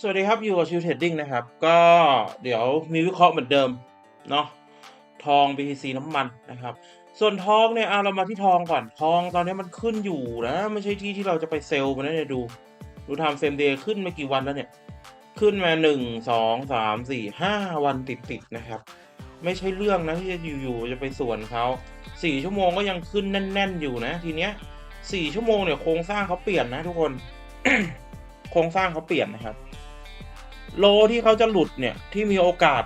สวัสดีครับ อยู่กับชิวเทรดดิ้งนะครับ ก็เดี๋ยวมีวิเคราะห์เหมือนเดิมเนาะทอง BTC น้ำมันนะครับ ส่วนทองเนี่ยเอาเรามาที่ทองก่อนทองตอนนี้มันขึ้นอยู่นะ ไม่ใช่ที่ที่เราจะไปเซลล์มันนะเนี่ยดู ดูทำเฟรมเดย์ขึ้นมากี่วันแล้วเนี่ย ขึ้นมาหนึ่งสองสามสี่ห้าวันติดๆนะครับ ไม่ใช่เรื่องนะที่จะอยู่ๆจะไปส่วนเขาสี่ชั่วโมงก็ยังขึ้นแน่น ๆ อยู่นะ ทีเนี้ยสี่ชั่วโมงเนี่ยโครงสร้างเขาเปลี่ยนนะทุกคน โครงสร้างเขาเปลี่ยนนะครับ โลที่เขาจะหลุดเนี่ยที่มีโอกาส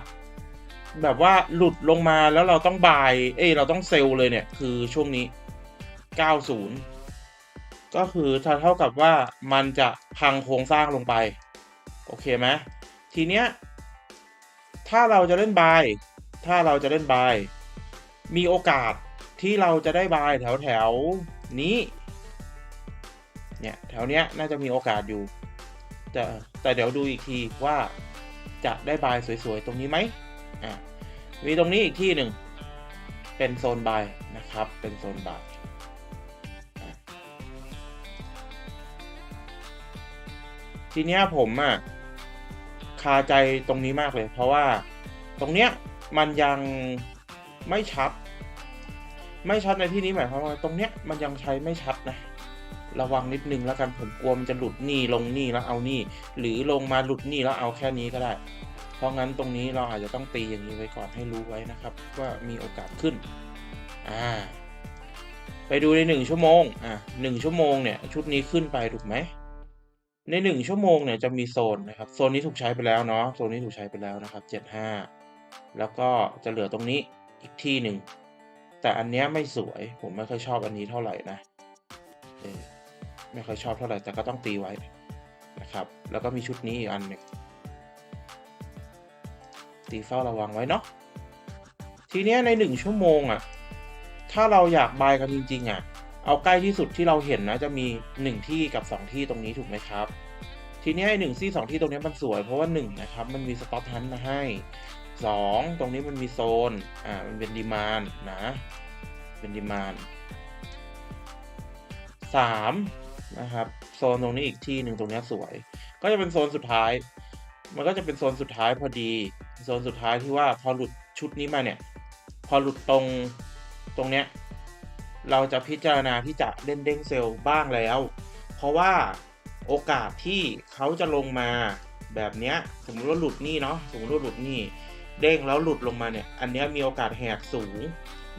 แบบว่าหลุดลงมาแล้วเราต้องบาย เอ้เราต้องเซลเลยเนี่ย คือช่วงนี้ 90 ก็คือถ้าเท่ากับว่ามันจะพังโครงสร้างลงไป โอเคไหมทีเนี้ย ถ้าเราจะเล่นบาย ถ้าเราจะเล่นบาย มีโอกาสที่เราจะได้บายแถวแถวนี้ เนี่ย แถวเนี้ยน่าจะมีโอกาสอยู่ แต่แต่เดี๋ยวดูอีกทีว่าจะได้บายสวยๆ ตรงนี้ไหมอะมีตรงนี้อีกที่หนึ่งเป็นโซนบายนะครับ เป็นโซนบายทีเนี้ยผมอะคาใจตรงนี้มากเลย เพราะว่าตรงเนี้ยมันยังไม่ชัด ไม่ชัดในที่นี้หมายความว่าตรงเนี้ยมันยังใช้ไม่ชัดนะ ระวังนิดนึงแล้วกันผมกลัวมันจะหลุดนี่ลงนี่แล้วเอานี่หรือลงมาหลุดนี่แล้วเอาแค่นี้ก็ได้ เพราะงั้นตรงนี้เราอาจจะต้องตีอย่างนี้ไว้ก่อนให้รู้ไว้นะครับ ว่ามีโอกาสขึ้นอ่าไปดูในหนึ่งชั่วโมงอ่าหนึ่งชั่วโมงเนี่ยชุดนี้ขึ้นไปถูกไหมในหนึ่งชั่วโมงเนี่ยจะมีโซนนะครับโซนนี้ถูกใช้ไปแล้วเนาะโซนนี้ถูกใช้ไปแล้วนะครับเจ็ดห้าแล้วก็จะเหลือตรงนี้อีกที่หนึ่งแต่อันเนี้ยไม่สวยผมไม่ค่อยชอบอันนี้เท่าไหร่นะ ไม่ค่อยชอบเท่าไหร่แต่ก็ต้องตีไว้นะครับ แล้วก็มีชุดนี้อีกอันหนึ่งตีเฝ้าระวังไว้เนาะทีเนี้ยในหนึ่งชั่วโมงอะ่ะ ถ้าเราอยากบายกันจริงๆอะ่ะ เอาใกล้ที่สุดที่เราเห็นนะจะมีหนึ่งที่กับสองที่ตรงนี้ถูกไหมครับ ทีเนี้ยไอ้หนึ่งที่สองที่ตรงนี้มันสวยเพราะว่าหนึ่งนะครับมันมีสต็อปทันมาให้สองตรงนี้มันมีโซนอ่ามันเป็นดีมานนะ เป็นดีมานสาม นะครับโซนตรงนี้อีกที่หนึ่งตรงนี้สวย ก็จะเป็นโซนสุดท้าย มันก็จะเป็นโซนสุดท้ายพอดีโซนสุดท้ายที่ว่าพอหลุดชุดนี้มาเนี่ย พอหลุดตรงตรงเนี้ยเราจะพิจารณาที่จะเล่นเด้งเซลล์บ้างแล้ว เพราะว่าโอกาสที่เขาจะลงมาแบบเนี้ยสมมติว่าหลุดนี่เนาะสมมติว่าหลุดนี่เด้งแล้วหลุดลงมาเนี่ย อันเนี้ยมีโอกาสแหกสูง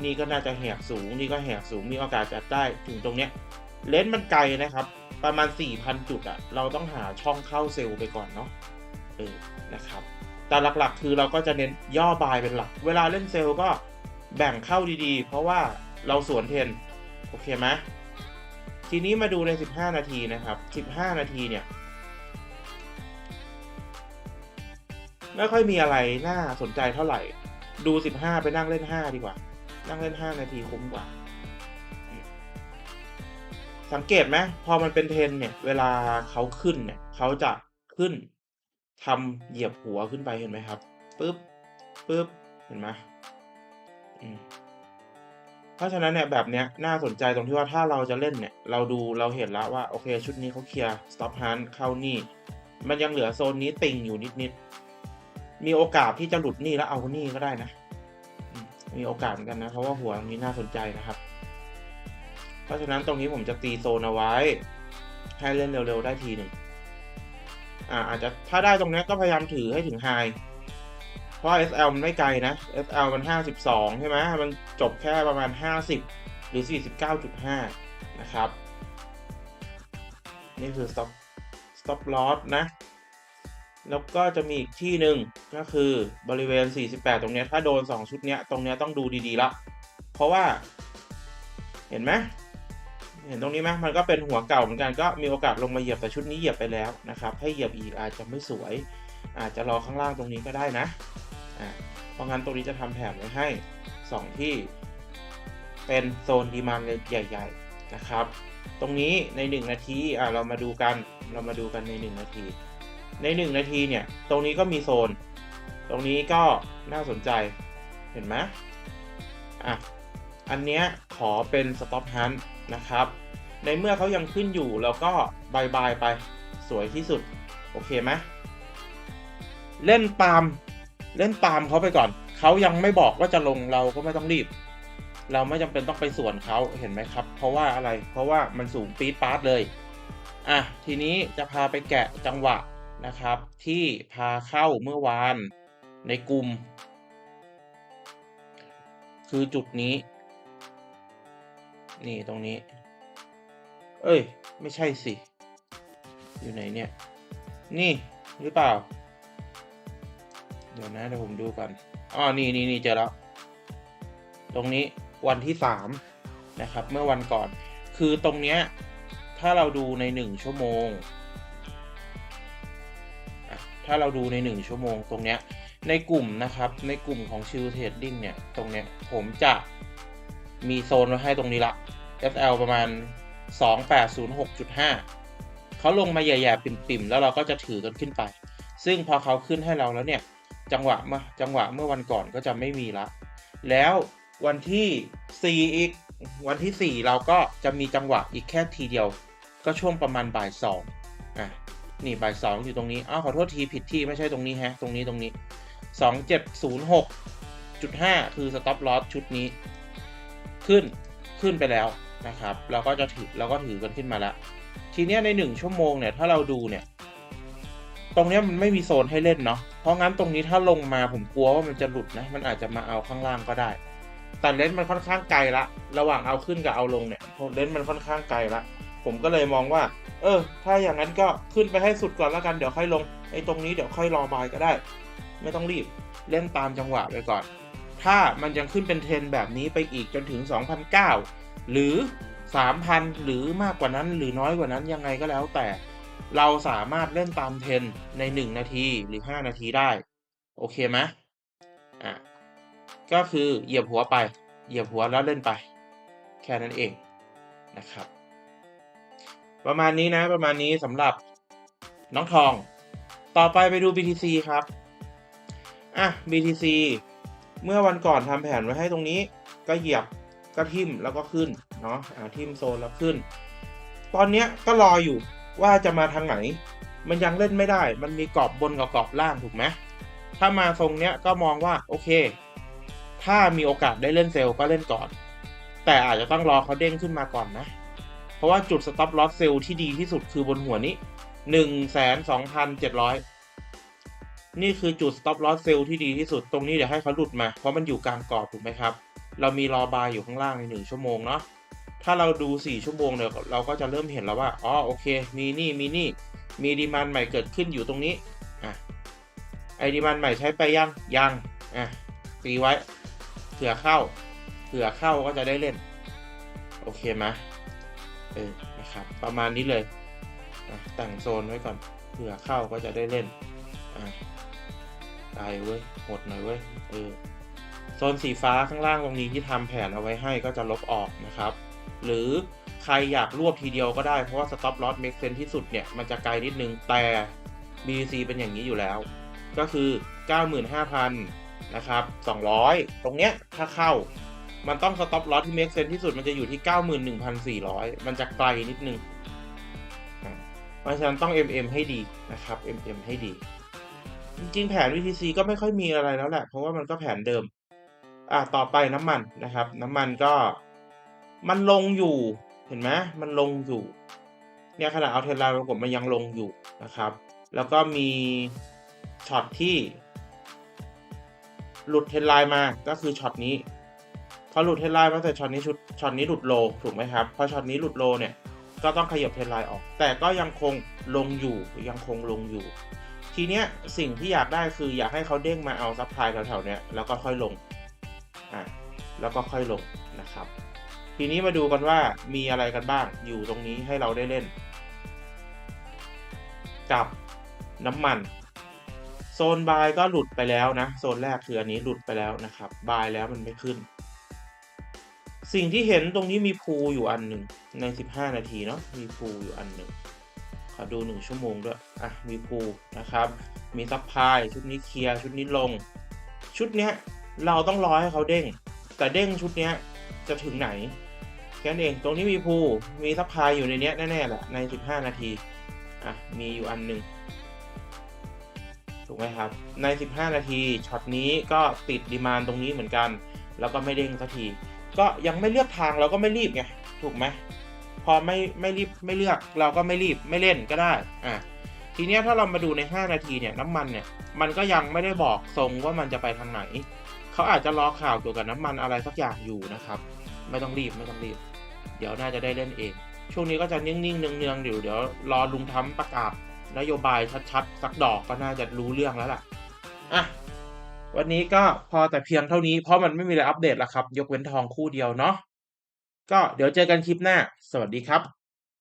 นี่ก็น่าจะแหกสูง นี่ก็แหกสูง มีโอกาสจะได้ถึงตรงเนี้ย เลนส์มันไกลนะครับ ประมาณ 4,000 จุดอะเราต้องหาช่องเข้าเซลล์ไปก่อนเนาะเออนะครับแต่หลักๆ คือเราก็จะเน้นย่อบายเป็นหลัก เวลาเล่นเซลล์ก็แบ่งเข้าดีๆ เพราะว่าเราสวนเทนโอเคไหมทีนี้มาดูใน 15 นาทีนะครับ 15 นาทีเนี่ยไม่ค่อยมีอะไรน่าสนใจเท่าไหร่ ดู 15 ไปนั่งเล่น 5 ดีกว่า นั่งเล่น 5 นาทีคุ้มกว่า สังเกตไหมพอมันเป็นเทรนเนี่ยเวลาเขาขึ้นเนี่ยเขาจะขึ้นทำเหยียบหัวขึ้นไปเห็นไหมครับปึ๊บปึ๊บเห็นไหมอืมเพราะฉะนั้นเนี่ยแบบเนี้ยน่าสนใจตรงที่ว่าถ้าเราจะเล่นเนี่ย เราดูเราเห็นแล้วว่าโอเคชุดนี้เขาเคลียร์ stop hand เข้านี่ มันยังเหลือโซนนี้ติ่งอยู่นิดๆมีโอกาสที่จะหลุดนี่แล้วเอานี่ก็ได้นะ มีโอกาสเหมือนกันนะเพราะว่าหัวตรงนี้น่าสนใจนะครับ ราะฉะนั้นตรงนี้ผมจะตีโซนเอาไว้ ให้เล่นเร็วๆได้ทีหนึ่งอ่าอาจจะถ้าได้ตรงนี้ก็พยายามถือให้ถึงไฮเพราะ SL มันไม่ไกลนะ SL มัน 52 ใช่ไหมมันจบแค่ประมาณ 50 หรือ 49.5 นะครับ นี่คือ stop stop loss นะ แล้วก็จะมีอีกที่หนึ่งก็คือบริเวณ 48 ตรงนี้ถ้าโดน 2 ชุดเนี้ย ตรงนี้ต้องดูดีๆละ เพราะว่า เห็นไหม เห็นตรงนี้ไหมมันก็เป็นหัวเก่าเหมือนกันก็มีโอกาสลงมาเหยียบแต่ชุดนี้เหยียบไปแล้วนะครับให้เหยียบอีกอาจจะไม่สวย อาจจะรอข้างล่างตรงนี้ก็ได้นะอ่าเพราะงั้นตรงนี้จะทำแถมไว้ให้ 2 ที่เป็นโซนดีมานใหญ่ ๆนะครับ ตรงนี้ใน 1 นาทีอ่าเรามาดูกันเรามาดูกันใน 1 นาที ใน 1 นาทีเนี่ยตรงนี้ก็มีโซน ตรงนี้ก็น่าสนใจเห็นไหมอะอันเนี้ยขอเป็น stop hunt น นะครับ ในเมื่อเขายังขึ้นอยู่แล้วก็บายบายไปสวยที่สุด โอเคไหมเล่นตามเล่นตามเขาไปก่อน เขายังไม่บอกว่าจะลงเราก็ไม่ต้องรีบ เราไม่จำเป็นต้องไปส่วนเขาเห็นไหมครับ เพราะว่าอะไรเพราะว่ามันสูงปี๊ดปาร์ตเลยอะทีนี้จะพาไปแกะจังหวะนะครับ ที่พาเข้าเมื่อวานในกลุ่ม คือจุดนี้ นี่ตรงนี้ เอ้ย ไม่ใช่สิ อยู่ไหนเนี่ย นี่หรือเปล่า เดี๋ยวนะเดี๋ยวผมดูก่อนอ๋อนี่นี่นี่เจอแล้ว ตรงนี้วันที่สามนะครับ เมื่อวันก่อน คือตรงเนี้ย ถ้าเราดูในหนึ่งชั่วโมง ถ้าเราดูในหนึ่งชั่วโมงตรงเนี้ย ในกลุ่มนะครับ ในกลุ่มของชิลเทรดดิ้งเนี่ย ตรงเนี้ยผมจะ มีโซนไว้ให้ตรงนี้ละ SL ประมาณ 2806.5 เขาลงมาแย่ๆ ปิ่มๆ แล้วเราก็จะถือกันขึ้นไป ซึ่งพอเขาขึ้นให้เราแล้วเนี่ย จังหวะเมื่อจังหวะเมื่อวันก่อนก็จะไม่มีละ แล้ววันที่ 4 อีก วันที่ 4 เราก็จะมีจังหวะอีกแค่ทีเดียว ก็ช่วงประมาณบ่ายสองอะนี่บ่ายสองอยู่ตรงนี้ อ้าวขอโทษทีผิดที่ไม่ใช่ตรงนี้ฮะ ตรงนี้ตรงนี้ 2706.5 คือ stop loss ชุดนี้ ขึ้นขึ้นไปแล้วนะครับเราก็จะถือเราก็ถือกันขึ้นมาแล้ว ทีนี้ในหนึ่งชั่วโมงเนี่ยถ้าเราดูเนี่ย ตรงนี้มันไม่มีโซนให้เล่นเนาะเพราะงั้นตรงนี้ถ้าลงมาผมกลัวว่ามันจะหลุดนะมันอาจจะมาเอาข้างล่างก็ได้แต่เลนส์มันค่อนข้างไกลละ ระหว่างเอาขึ้นกับเอาลงเนี่ยเลนส์มันค่อนข้างไกลละผมก็เลยมองว่า เออ ถ้าอย่างนั้นก็ขึ้นไปให้สุดก่อนแล้วกันเดี๋ยวค่อยลงไอ้ตรงนี้เดี๋ยวค่อยรอบายก็ได้ ไม่ต้องรีบเล่นตามจังหวะไปก่อน ถ้ามันยังขึ้นเป็นเทรนแบบนี้ไปอีกจนถึง 2,009 หรือ 3,000 หรือมากกว่านั้นหรือน้อยกว่านั้นยังไงก็แล้วแต่ เราสามารถเล่นตามเทรนใน 1 นาทีหรือ 5 นาทีได้ โอเคไหมอะก็คือเหยียบหัวไป เหยียบหัวแล้วเล่นไป แค่นั้นเองนะครับ ประมาณนี้นะประมาณนี้สำหรับน้องทอง ต่อไปไปดู BTC ครับ อะ BTC เมื่อวันก่อนทำแผนไว้ให้ตรงนี้ ก็เหยียบก็ทิ่มแล้วก็ขึ้นเนาะอ่าทิ่มโซนแล้วขึ้น ตอนเนี้ยก็รออยู่ว่าจะมาทางไหน มันยังเล่นไม่ได้ มันมีกรอบบนกับกรอบล่างถูกไหมถ้ามาทรงเนี้ยก็มองว่าโอเค ถ้ามีโอกาสได้เล่นเซลล์ก็เล่นก่อน แต่อาจจะต้องรอเขาเด้งขึ้นมาก่อนนะ เพราะว่าจุด stop loss sell ที่ดีที่สุดคือบนหัวนี้หนึ่งแส นี่คือจุด stop loss sell ที่ดีที่สุดตรงนี้เดี๋ยวให้เขาหลุดมา เพราะมันอยู่กลางกรอบถูกไหมครับ เรามีรอบายอยู่ข้างล่างในหนึ่งชั่วโมงเนาะถ้าเราดูสี่ชั่วโมงเนี่ยเราก็จะเริ่มเห็นแล้วว่าอ๋อโอเค มีนี่มีนี่มีดีมันใหม่เกิดขึ้นอยู่ตรงนี้อะไอดีมันใหม่ใช้ไปยังยังอะตีไว้เผื่อเข้าเผื่อเข้าก็จะได้เล่น โอเคไหมเออนะครับประมาณนี้เลยอะแต่งโซนไว้ก่อนเผื่อเข้าก็จะได้เล่นอะ ตายเว้ยหดหน่อยเว้ยเออโซนสีฟ้าข้างล่างตรงนี้ที่ทำแผนเอาไว้ให้ก็จะลบออกนะครับ หรือใครอยากรวบทีเดียวก็ได้เพราะว่า stop loss make sense ที่สุดเนี่ย มันจะไกลนิดนึง แต่ BC เป็นอย่างนี้อยู่แล้ว ก็คือ 95,000 นะครับ 200 ตรงเนี้ยถ้าเข้ามันต้อง stop loss ที่ make sense ที่สุดมันจะอยู่ที่ 91,400 มันจะไกลนิดนึงอะเพราะฉะนั้นต้อง MM ให้ดีนะครับ MM ให้ดี จริงๆ แผน VTC ก็ไม่ค่อยมีอะไรแล้วแหละ เพราะว่ามันก็แผนเดิม อะต่อไปน้ำมันนะครับ น้ำมันก็มันลงอยู่ เห็นไหมมันลงอยู่ เนี่ยขณะเอาเทลน์ประกบมันยังลงอยู่นะครับ แล้วก็มีช็อตที่ หลุดเทรนไลน์มาก็คือช็อตนี้พอหลุดเทรนไลน์มาแต่ช็อตนี้ชุดช็อตนี้หลุดโลถูกไหมครับพอช็อตนี้หลุดโลเนี่ยก็ต้องขยับเทรนไลน์ออก แต่ก็ยังคงลงอยู่ยังคงลงอยู่ ทีเนี้ยสิ่งที่อยากได้คืออยากให้เขาเด้งมาเอาซัพพลายแถวๆเนี้ยแล้วก็ค่อยลงอะแล้วก็ค่อยลงนะครับ ทีนี้มาดูกันว่ามีอะไรกันบ้างอยู่ตรงนี้ให้เราได้เล่น กับน้ำมัน โซนบายก็หลุดไปแล้วนะ โซนแรกคืออันนี้หลุดไปแล้วนะครับบายแล้วมันไม่ขึ้น สิ่งที่เห็นตรงนี้มีพูอยู่อันหนึ่งใน 15 นาทีเนาะมีพูอยู่อันหนึ่ง ขอดู 1 ชั่วโมงด้วย อะ มีพูนะครับ มีซับพลาย ชุดนี้เคลียร์ ชุดนี้ลง ชุดเนี้ยเราต้องรอให้เขาเด้ง แต่เด้งชุดเนี้ยจะถึงไหน แค่นั้นเอง ตรงนี้มีพูมีซัพพลายอยู่ในเนี้ยแน่ๆแหละ ใน 15 นาที อะ มีอยู่อันหนึ่งถถูกไหมครับ ใน 15 นาทีช็อตนี้ก็ติดดีมานตรงนี้เหมือนกัน แล้วก็ไม่เด้งสักที ก็ยังไม่เลือกทางเราก็ไม่รีบไง ถูกไหม พอไม่ไม่รีบไม่เลือกเราก็ไม่รีบไม่เล่นก็ได้อะทีเนี้ยถ้าเรามาดูใน 5 นาทีเนี่ยน้ำมันเนี่ยมันก็ยังไม่ได้บอกทรงว่ามันจะไปทางไหน เขาอาจจะรอข่าวเกี่ยวกับน้ำมันอะไรสักอย่างอยู่นะครับ ไม่ต้องรีบไม่ต้องรีบ เดี๋ยวน่าจะได้เล่นเอง ช่วงนี้ก็จะนิ่งๆเนืองๆอยู่เดี๋ยวรอลุงทำประกาศนโยบายชัดๆสักดอกก็น่าจะรู้เรื่องแล้วล่ะอะวันนี้ก็พอแต่เพียงเท่านี้เพราะมันไม่มีอะไรอัปเดตแล้วครับ ยกเว้นทองคู่เดียวเนาะ ก็เดี๋ยวเจอกันคลิปหน้า สวัสดีครับ